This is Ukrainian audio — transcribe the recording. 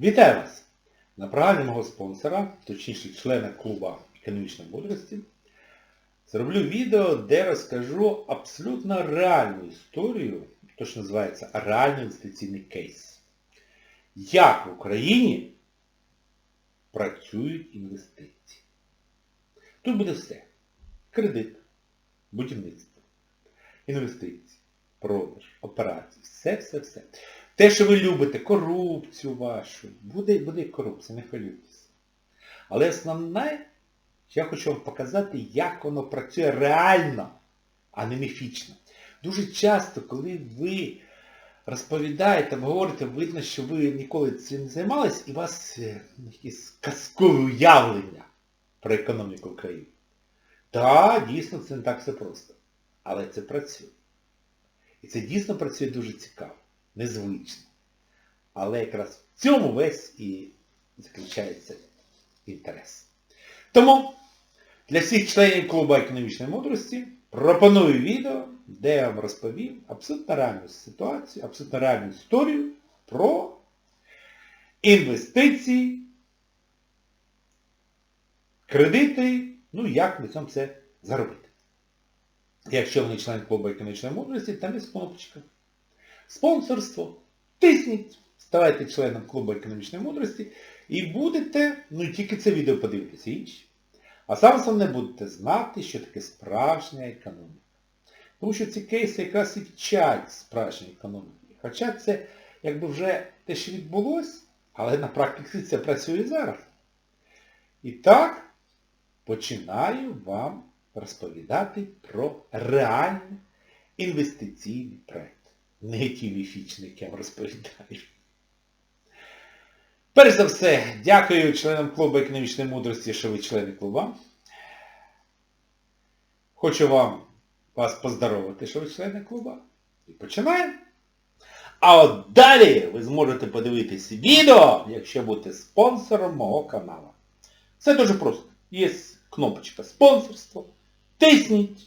Вітаю вас! На програмі мого спонсора, точніше члена клуба економічної мудрості, зроблю відео, де розкажу абсолютно реальну історію, то що називається реальний інвестиційний кейс. Як в Україні працюють інвестиції. Тут буде все. Кредит, будівництво, інвестиції, продаж, операції, все-все-все. Те, що ви любите, корупцію вашу, буде, буде корупція, не хвилюйтесь. Але основне, я хочу вам показати, як воно працює реально, а не міфічно. Дуже часто, коли ви розповідаєте, говорите, видно, що ви ніколи цим не займалися, і у вас е, якісь казкові уявлення про економіку України. Так, дійсно, це не так все просто. Але це працює. І це дійсно працює дуже цікаво, незвично. Але якраз в цьому весь і заключається інтерес. Тому для всіх членів клубу економічної мудрості пропоную відео, де я вам розповім абсолютно реальну ситуацію, абсолютно реальну історію про інвестиції, кредити, ну як на цьому це заробити. Якщо ви не член клубу економічної мудрості, там є кнопочка. Спонсорство. Тисніть, ставайте членом клубу економічної мудрості і будете, ну і тільки це відео подивитися інші. А саме основне будете знати, що таке справжня економіка. Тому що ці кейси якраз і вчать справжньої економіки. Хоча це якби вже те, що відбулося, але на практиці це працює зараз. І так, починаю вам розповідати про реальний інвестиційний проєкт. Не ті міфічні, я вам розповідаю. Перш за все, дякую членам клубу економічної мудрості, що ви члени клуба. Хочу вам вас поздоровити, що ви члени клуба. І починаємо. А от далі ви зможете подивитися відео, якщо будете спонсором мого каналу. Все дуже просто. Є кнопочка спонсорство. Тисніть.